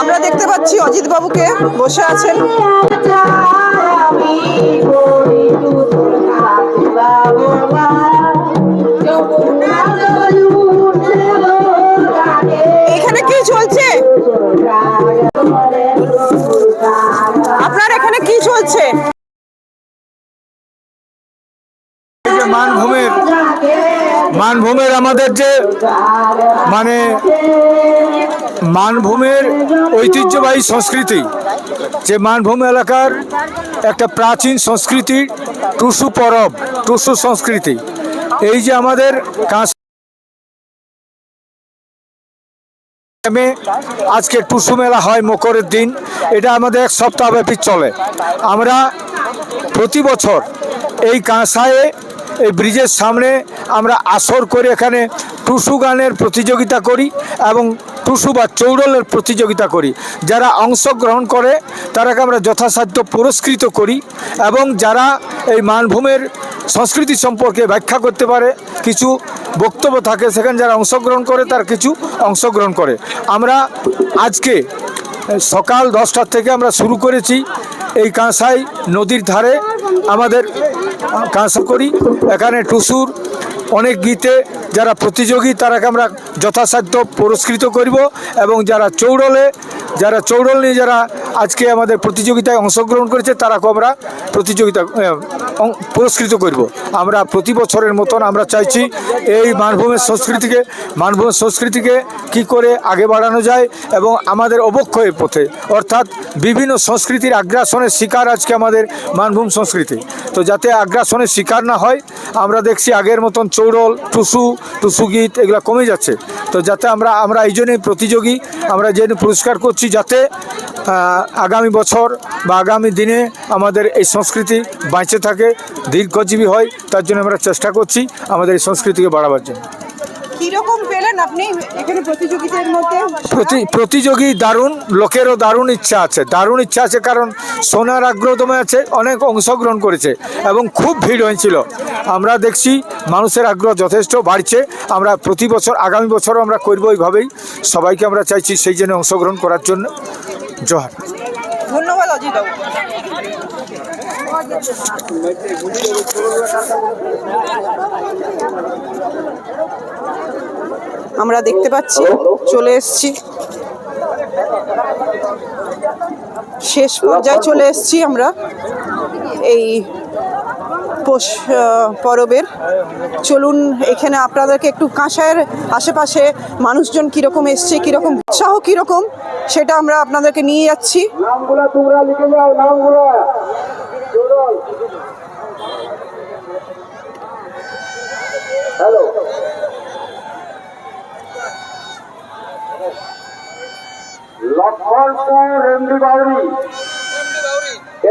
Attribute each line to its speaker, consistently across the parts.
Speaker 1: আমরা দেখতে পাচ্ছি অজিত বাবুকে
Speaker 2: বসে আছেন। মানভূমের আমাদের যে মানে মানভূমের ঐতিহ্যবাহী সংস্কৃতি, যে মানভূম এলাকার একটা প্রাচীন সংস্কৃতি, টুসু পরব, টুসু সংস্কৃতি। এই যে আমাদের গ্রামে আজকে টুসু মেলা হয় মকরের দিন। এটা আমাদের এক সপ্তাহব্যাপী চলে। আমরা প্রতি বছর এই কাঁসায়ে এই ব্রিজের সামনে আমরা আসর করে এখানে টুসু গানের প্রতিযোগিতা করি এবং টুসু বা চৌড়লের প্রতিযোগিতা করি। যারা অংশগ্রহণ করে, তারাকে আমরা যথাসাধ্য পুরস্কৃত করি এবং যারা এই মানভূমের সংস্কৃতি সম্পর্কে ব্যাখ্যা করতে পারে, কিছু বক্তব্য থাকে, সেখানে যারা অংশগ্রহণ করে, তার কিছু অংশগ্রহণ করে। আমরা আজকে সকাল দশটার থেকে আমরা শুরু করেছি এই কাঁসাই নদীর ধারে। আমাদের কাজও করি এখানে টুসুর, অনেক গীতে যারা প্রতিযোগী, তারাকে আমরা যথাসাধ্য পুরস্কৃত করব এবং যারা চৌড়লে, যারা চৌড়ল নিয়ে যারা আজকে আমাদের প্রতিযোগিতায় অংশগ্রহণ করেছে তারাকে আমরা প্রতিযোগিতা পুরস্কৃত করব। আমরা প্রতি বছরের মতন আমরা চাইছি এই মানভূমের সংস্কৃতিকে মানভূমের সংস্কৃতিকে কি করে আগে বাড়ানো যায় এবং আমাদের অবক্ষয়ের পথে, অর্থাৎ বিভিন্ন সংস্কৃতির আগ্রাসনের শিকার আজকে আমাদের মানভূম সংস্কৃতি। তো যাতে আগ্রাসনের শিকার না হয়, আমরা দেখছি আগের মতন চৌড়ল টুসু টুসু গীত এগুলো কমে যাচ্ছে। তো যাতে আমরা আমরা এই জন্যই প্রতিযোগী, আমরা যে পুরস্কার করছি যাতে আগামী বছর বা আগামী দিনে আমাদের এই সংস্কৃতি বাঁচে থাকে দীর্ঘজীবী হয় তার জন্য আমরা চেষ্টা করছি আমাদের এই সংস্কৃতিকে বাড়াবার জন্য। প্রতিযোগী দারুণ লোকেরও দারুণ ইচ্ছা আছে। দারুণ ইচ্ছা আছে কারণ সোনার আগ্রহ দমে আছে অনেক অংশগ্রহণ করেছে এবং খুব ভিড় হয়েছিল। আমরা দেখছি মানুষের আগ্রহ যথেষ্ট বাড়ছে। আমরা প্রতি বছর আগামী বছরও আমরা করব এইভাবেই। সবাইকে আমরা চাইছি সেই জন্য অংশগ্রহণ করার জন্য। জোহার।
Speaker 1: ধন্যবাদ অজিত আমরা দেখতে পাচ্ছি চলে এসছি। শেষ পর্যায়ে চলে এসছি আমরা। এই পোষ পরবের। চলুন, এখানে আপনাদেরকে একটু কাঁসায়ের আশেপাশে মানুষজন কীরকম এসছে, কীরকম উৎসাহ কীরকম, সেটা আমরা আপনাদেরকে নিয়ে যাচ্ছি।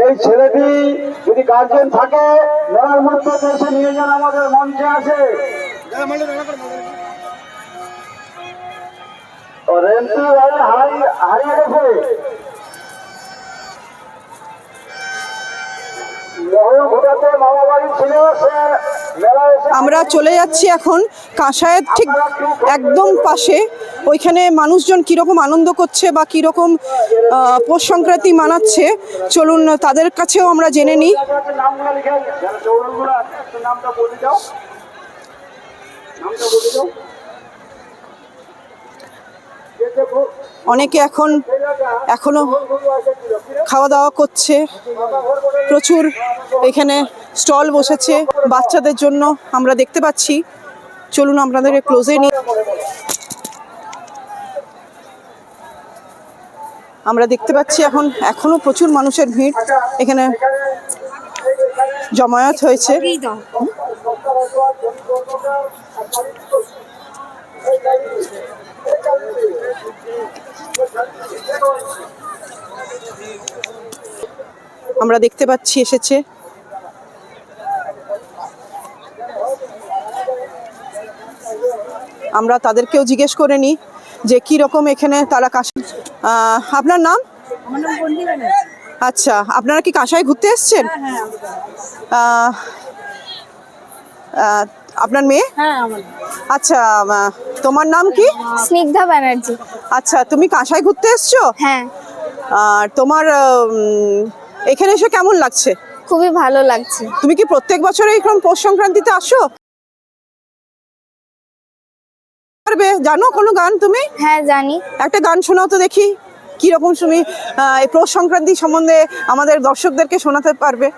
Speaker 2: এই ছেলেটি যদি গার্জেন থাকে মেলার মধ্যে দেশে নিয়ে যান আমাদের মঞ্চে আছে ও রেমটি হারিয়ে গেছে মোহন ঘুরাতে মামা ছিল, সে
Speaker 1: আমরা চলে যাচ্ছি এখন কাঁসায়ের ঠিক একদম পাশে। ওইখানে মানুষজন কীরকম আনন্দ করছে বা কীরকম পৌষ সংক্রান্তি মানাচ্ছে, চলুন তাদের কাছেও আমরা জেনে নিই। অনেকে এখন,
Speaker 2: এখনও
Speaker 1: খাওয়া দাওয়া করছে। প্রচুর এখানে স্টল বসেছে বাচ্চাদের জন্য। আমরা দেখতে পাচ্ছি। চলুন আপনাদের ক্লোজে নিই আমরা দেখতে পাচ্ছি এখন, এখনও প্রচুর মানুষের ভিড়। এখানে জমায়েত হয়েছে। আমরা দেখতে পাচ্ছি, এসেছে। আমরা তাদেরকেও জিজ্ঞেস করে নিই যে কি রকম এখানে তারা কাশি আপনার নাম? আচ্ছা আপনারা কি কাঁসায় ঘুরতে এসছেন? আহ, আহ, আপনার মেয়ে?
Speaker 3: হ্যাঁ
Speaker 1: আচ্ছা তোমার নাম কি?
Speaker 3: স্নিগ্ধা ব্যানার্জি।
Speaker 1: আচ্ছা তুমি কাঁসায় ঘুরতে এসছো?
Speaker 3: হ্যাঁ।
Speaker 1: আর তোমার এখানে এসে কেমন লাগছে?
Speaker 3: খুবই ভালো লাগছে।
Speaker 1: তুমি কি প্রত্যেক বছর এইরকম পৌষ সংক্রান্তিতে আসো? পারবে জানো কোনো গান তুমি?
Speaker 3: হ্যাঁ জানি।
Speaker 1: একটা গান শোনাও তো দেখি কি রকম তুমি এই পৌষ সংক্রান্তি সম্বন্ধে আমাদের দর্শকদেরকে শোনাতে পারবে।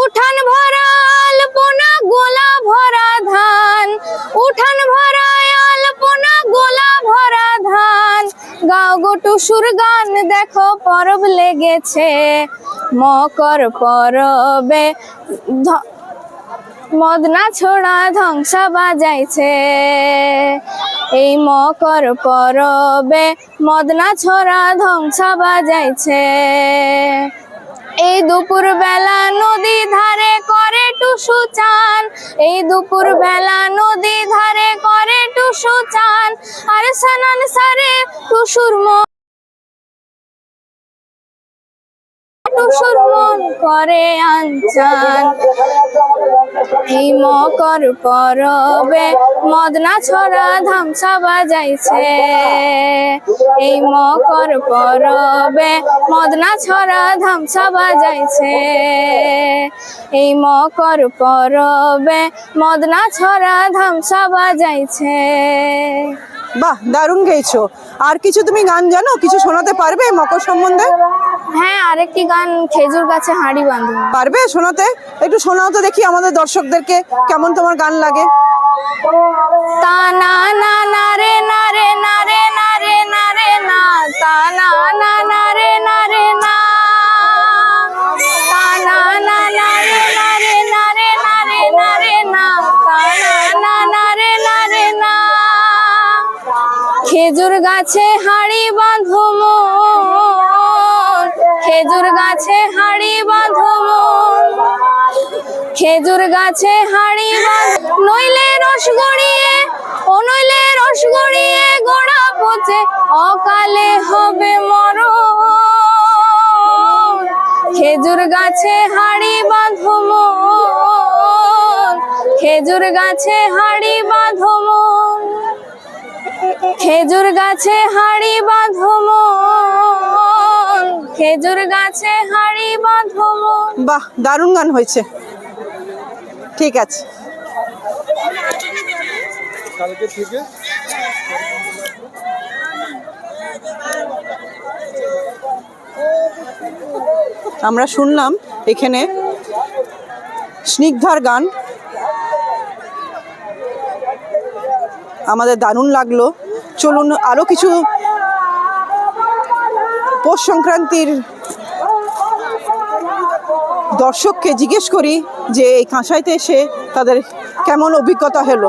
Speaker 3: উঠান ভরা আলপনা গোলা ভরা ধান উঠান ভরা আলপনা গোলা ভরা ধান। গাও গোটু সুর গান দেখো পরব লেগেছে মকর পরবে মদনা ছোড়া ধ্বংসা বাজাইছে। এই মকর পরবে মদনা ছোড়া ধ্বংসা বাজাইছে। এই দুপুর বেলা নদী ধারে করে টুসু চান। এই দুপুর বেলা নদী ধারে করে টুসু চান। আর সানান সারে টুসুর টুসুর মন করে আনচান এই মকর পরবে, মদনা ছড়া ধামসা বাজাইছে এই মকর পরবে, মদনা ছড়া ধামসা বাজাইছে এই মকর পরবে, মদনা ছড়া ধামসা বাজাইছে
Speaker 1: বাহ, দারুণ গেয়েছো আর কিছু তুমি গান জানো? কিছু শোনাতে পারবে মকর সম্বন্ধে?
Speaker 3: হ্যাঁ আরেকটি গান খেজুর গাছে হাঁড়ি বাঁধুন
Speaker 1: পারবে শোনাতে একটু শোনাও তো দেখি আমাদের দর্শকদেরকে কেমন তোমার গান লাগে
Speaker 3: তা না না না রে না রে না রে না রে না রে না তা না না না রে না রে না তা না না না রে না রে না রে না রে না রে না তা না না না রে না রে না খেজুর গাছে খেজুর গাছে হাড়ি নইলে রস গড়িয়ে, ও নইলে রস গড়িয়ে গোড়া পচে। অকালে হবে মর খেজুর গাছে হাড়ি বাঁধো মন। খেজুর গাছে হাড়ি বাঁধো মন। খেজুর গাছে হাড়ি বাঁধো মন। খেজুর গাছে হাড়ি বাঁধো মন।
Speaker 1: বাহ, দারুণ গান হয়েছে। ঠিক আছে। আমরা শুনলাম এখানে স্নিগ্ধার গান। আমাদের দারুণ লাগল। চলুন আরও কিছু পৌষ সংক্রান্তির দর্শককে জিজ্ঞেস করি। যে এই কাঁসাইতে এসে তাদের কেমন অভিজ্ঞতা হলো?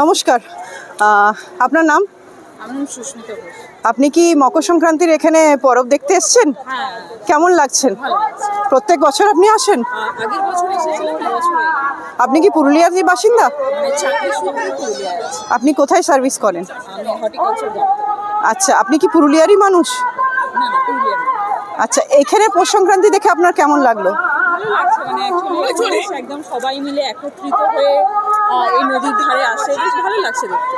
Speaker 1: নমস্কার। আপনার নাম?
Speaker 4: সুস্মিতা ঘোষ।
Speaker 1: আপনি কি মকর সংক্রান্তির এখানে পরব দেখতে এসেছেন?
Speaker 4: হ্যাঁ।
Speaker 1: কেমন লাগছেন? প্রত্যেক বছর আপনি আসেন? আপনি কি পুরুলিয়ারই বাসিন্দা?
Speaker 4: মানে
Speaker 1: আপনি কোথায় সার্ভিস করেন? আচ্ছা আপনি কি পুরুলিয়ারই মানুষ। আচ্ছা এখানে পৌষ সংক্রান্তি দেখে আপনার কেমন লাগল?
Speaker 4: মানে একদম সবাই মিলে একত্রিত হয়ে এই নদীর ধারে আসে। বেশ ভালো লাগছে দেখতে।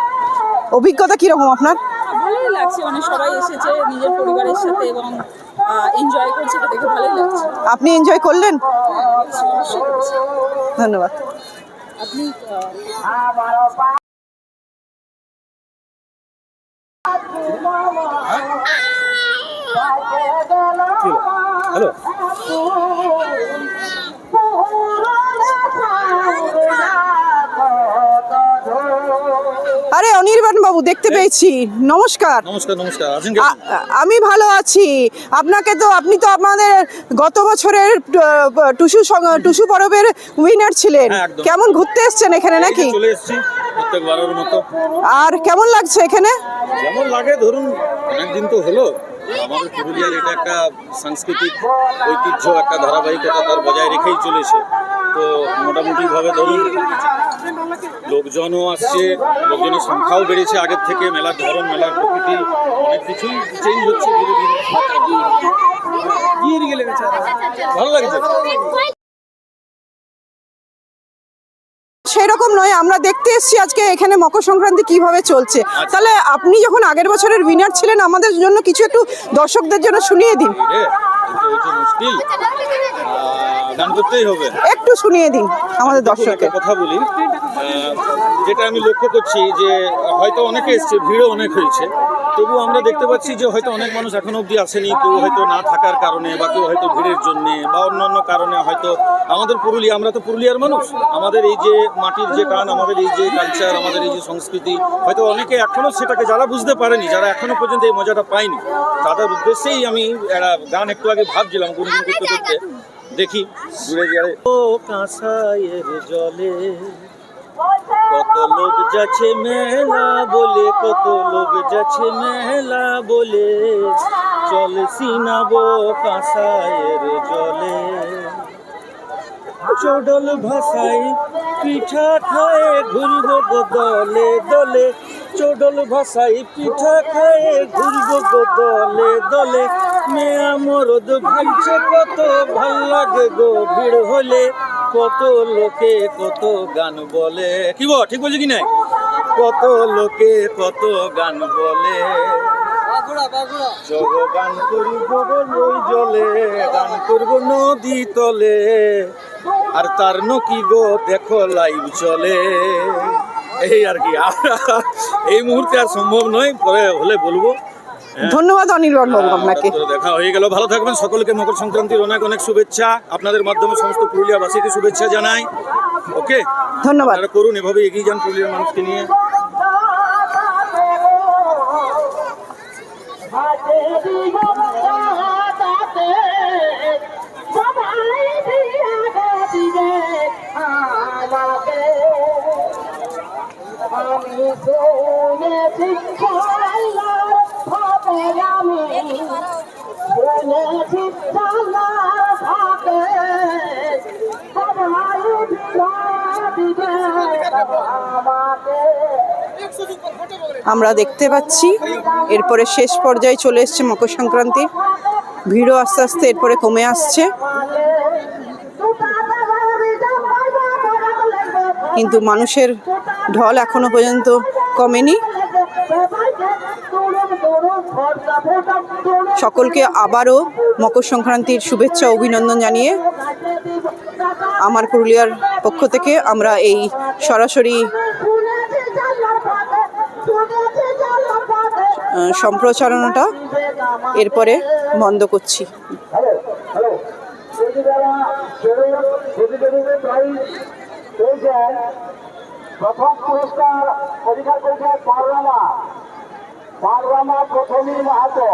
Speaker 1: অভিজ্ঞতা কীরকম আপনার?
Speaker 4: ভালোই লাগছে। মানে সবাই এসেছে নিজের পরিবারের সাথে এবং এনজয় করছে এটা দেখে ভালোই লাগছে।
Speaker 1: আপনি এনজয় করলেন? ধন্যবাদ।
Speaker 4: আপনি আ,
Speaker 2: হ্যালো?
Speaker 1: অনির্বাণ বাবু দেখতে পেয়েছি। নমস্কার।
Speaker 5: নমস্কার নমস্কার।
Speaker 1: আমি ভালো আছি। আপনাকে তো আপনি তো আমাদের গত বছরের টুসু টুসু পরবের উইনার ছিলেন।
Speaker 5: হ্যাঁ,
Speaker 1: কেমন ঘুরতে এসছেন এখানে নাকি?
Speaker 5: চলে এসেছি প্রত্যেকবারের মতো।
Speaker 1: আর কেমন লাগছে এখানে?
Speaker 5: যেমন লাগে ধরুন অনেকদিন তো হলো। আমাদের পুরুলিয়ার এটা একটা সাংস্কৃতিক ঐতিহ্য একটা ধারাবাহিকতা তার বজায় রেখেই চলেছে। তো মোটামুটিভাবে ধরুন লোকজনও আসছে লোকজনের সংখ্যাও বেড়েছে আগের থেকে মেলার ধরন মেলার প্রকৃতি অনেক কিছুই চেঞ্জ হচ্ছে ধীরে ধীরে। ভালো লাগছে?
Speaker 1: সেই রকম নয় আমরা দেখতে এসেছি আজকে এখানে মকর সংক্রান্তি কীভাবে চলছে। তাহলে আপনি যখন আগের বছরের উইনার ছিলেন আমাদের জন্য কিছু একটু দর্শকদের জন্য শুনিয়ে দিন।
Speaker 5: গান করতেই হবে।
Speaker 1: একটু শুনিয়ে দিন আমাদের দর্শককে।
Speaker 5: কথা বলি। যেটা আমি লক্ষ্য করছি যে হয়তো অনেকে এসছে ভিড়ও অনেক হয়েছে। তবু আমরা দেখতে পাচ্ছি যে হয়তো অনেক মানুষ এখনও অবধি আসেনি কেউ হয়তো না থাকার কারণে বা কেউ হয়তো ভিড়ের জন্যে বা অন্য অন্য কারণে হয়তো আমাদের পুরুলিয়া আমরা তো পুরুলিয়ার মানুষ। আমাদের এই যে মাটির যে টান আমাদের এই যে কালচার আমাদের এই যে সংস্কৃতি হয়তো অনেকে এখনও সেটাকে যারা বুঝতে পারেনি যারা এখনও পর্যন্ত এই মজাটা পায়নি তাদের উদ্দেশ্যেই আমি গান একটু আগে ভাবছিলাম গুনগুন করতে করতে। দেখি ঘুরে গেলে। ও কাঁসাইয়ের জলে, কত লোক যাচ্ছে মেলা বলে, কত লোক যাচ্ছে মেলা বলে। চল সিনাবো কাঁসাইয়ের জলে। চডল ভাষাই পিঠা খায়, ঘুরবো দলে দলে। চডল ভাষাই পিঠা খায়, ঘুরবো দলে দলে। মেয়া মরদ ভাইছে কত ভালো লাগে গো ভিড় হলে। কত লোকে কত গান বলে। কি বল ঠিক বলছি কি নাই? কত লোকে কত গান বলে। জগ গান করব ওই জলে গান করব নদী তলে। আর তার নকি গো দেখো লাইভ চলে। এই আর কি এই মুহূর্তে আর সম্ভব নয় পরে হলে বলব।
Speaker 1: ধন্যবাদ অনির্বাণ বাবু আপনাকে।
Speaker 5: দেখা হয়ে গেল। ভালো থাকবেন। সকলকে মকর সংক্রান্তির অনেক অনেক শুভেচ্ছা। আপনাদের মাধ্যমে সমস্ত পুরুলিয়াবাসীকে শুভেচ্ছা জানাই। ওকে?
Speaker 1: ধন্যবাদ।
Speaker 5: করুন এভাবে এগিয়ে যান পুরুলিয়ার মানুষকে নিয়ে।
Speaker 6: আমি
Speaker 1: আমরা দেখতে পাচ্ছি, এরপরে শেষ পর্যায়ে চলে এসছে মকর সংক্রান্তি। ভিড়ও আস্তে আস্তে এরপরে কমে আসছে। কিন্তু মানুষের ঢল এখনও পর্যন্ত কমেনি। সকলকে আবারও মকর সংক্রান্তির শুভেচ্ছা, অভিনন্দন জানিয়ে আমার পুরুলিয়ার পক্ষ থেকে আমরা এই সরাসরি সম্প্রচারণাটা এরপরে বন্ধ করছি।
Speaker 6: প্রথম পুরস্কার অধিকার করেছে পাররামা পাররামা প্রথমী মাহাতো।